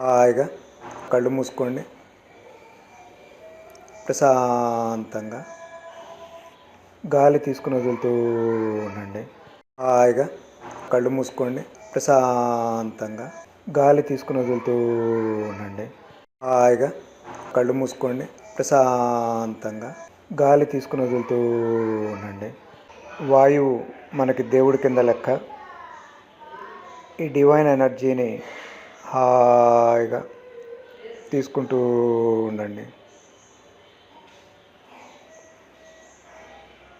హాయిగా కళ్ళు మూసుకోండి. ప్రశాంతంగా గాలి తీసుకుని వదులుతూ ఉండండి హాయిగా కళ్ళు మూసుకోండి. ప్రశాంతంగా గాలి తీసుకుని వదులుతూ ఉండండి హాయిగా కళ్ళు మూసుకోండి. ప్రశాంతంగా గాలి తీసుకుని వదులుతూ ఉండండి వాయువు మనకి దేవుడి కింద లెక్క. ఈ డివైన్ ఎనర్జీని హాయిగా తీసుకుంటూ ఉండండి.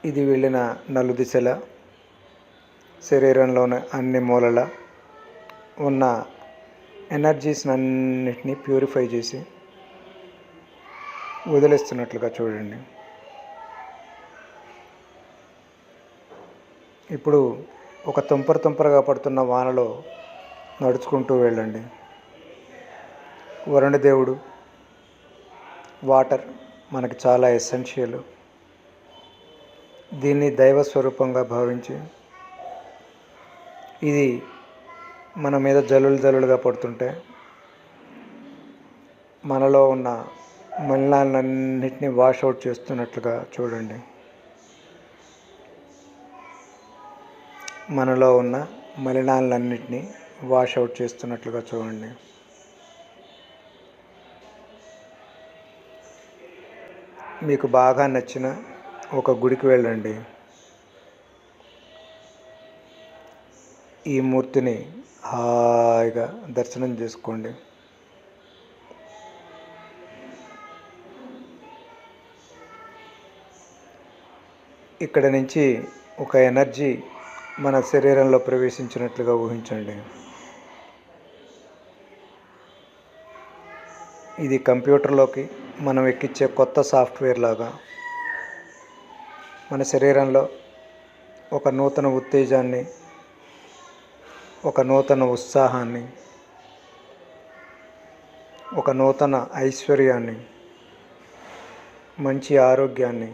ఇది వెళ్ళిన నలు దిశల శరీరంలోని అన్ని మూలల ఉన్న ఎనర్జీస్ అన్నిటినీ ప్యూరిఫై చేసి వదిలేస్తున్నట్లుగా చూడండి. ఇప్పుడు ఒక తుంపర తుంపరగా పడుతున్న వానలో నడుచుకుంటూ వెళ్ళండి. వరుణదేవుడు వాటర్ మనకి చాలా ఎసెన్షియల్ దీన్ని దైవ స్వరూపంగా భావించి ఇది మన మీద జల్లులు జల్లులుగా పడుతుంటే మనలో ఉన్న మలినాలన్నింటినీ వాషౌట్ చేస్తున్నట్లుగా చూడండి. మనలో ఉన్న మలినాలన్నింటినీ వాష్ అవుట్ చేస్తున్నట్లుగా చూడండి. మీకు బాగా నచ్చిన ఒక గుడికి వెళ్ళండి. ఈ మూర్తిని హాయిగా దర్శనం చేసుకోండి. ఇక్కడ నుంచి ఒక ఎనర్జీ మన శరీరంలో ప్రవేశించినట్లుగా ఊహించండి. ఇది కంప్యూటర్లోకి మనం ఎక్కించే కొత్త సాఫ్ట్వేర్ లాగా మన శరీరంలో ఒక నూతన ఉత్తేజాన్ని ఒక నూతన ఉత్సాహాన్ని ఒక నూతన ఐశ్వర్యాన్ని మంచి ఆరోగ్యాన్ని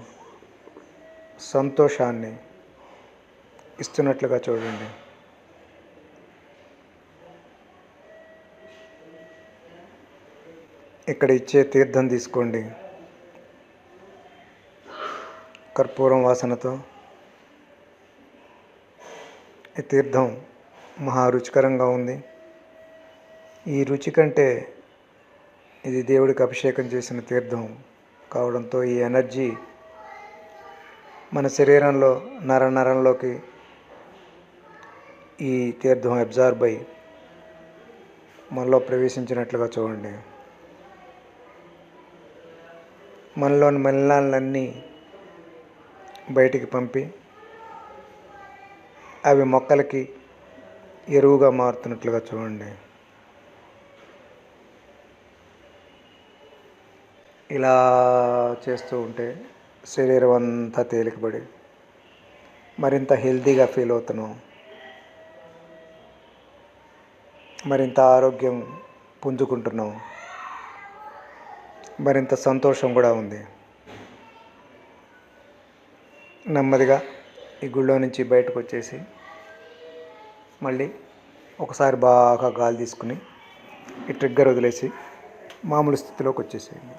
సంతోషాన్ని ఇస్తున్నట్లుగా చూడండి. ఇక్కడ ఇచ్చే తీర్థం తీసుకోండి. కర్పూరం వాసనతో ఈ తీర్థం మహా రుచికరంగా ఉంది. ఈ రుచి కంటే ఇది దేవుడికి అభిషేకం చేసిన తీర్థం కావడంతో ఈ ఎనర్జీ మన శరీరంలో నర నరంలోకి ఈ తీర్థం అబ్జార్బ్ అయి మనలో ప్రవేశించినట్లుగా చూడండి. మనలోని మలినాలన్నీ బయటికి పంపి అవి మొక్కలకి ఎరువుగా మారుతున్నట్లుగా చూడండి. ఇలా చేస్తూ ఉంటే శరీరం అంతా తేలికబడి మరింత హెల్తీగా ఫీల్ అవుతున్నాం మరింత ఆరోగ్యం పుంజుకుంటున్నాం మరింత సంతోషం కూడా ఉంది. నెమ్మదిగా ఈ గుళ్ళో నుంచి బయటకు వచ్చేసి మళ్ళీ ఒకసారి బాగా గాలి తీసుకుని ఈ ట్రిగ్గర్ వదిలేసి మామూలు స్థితిలోకి వచ్చేసేయండి.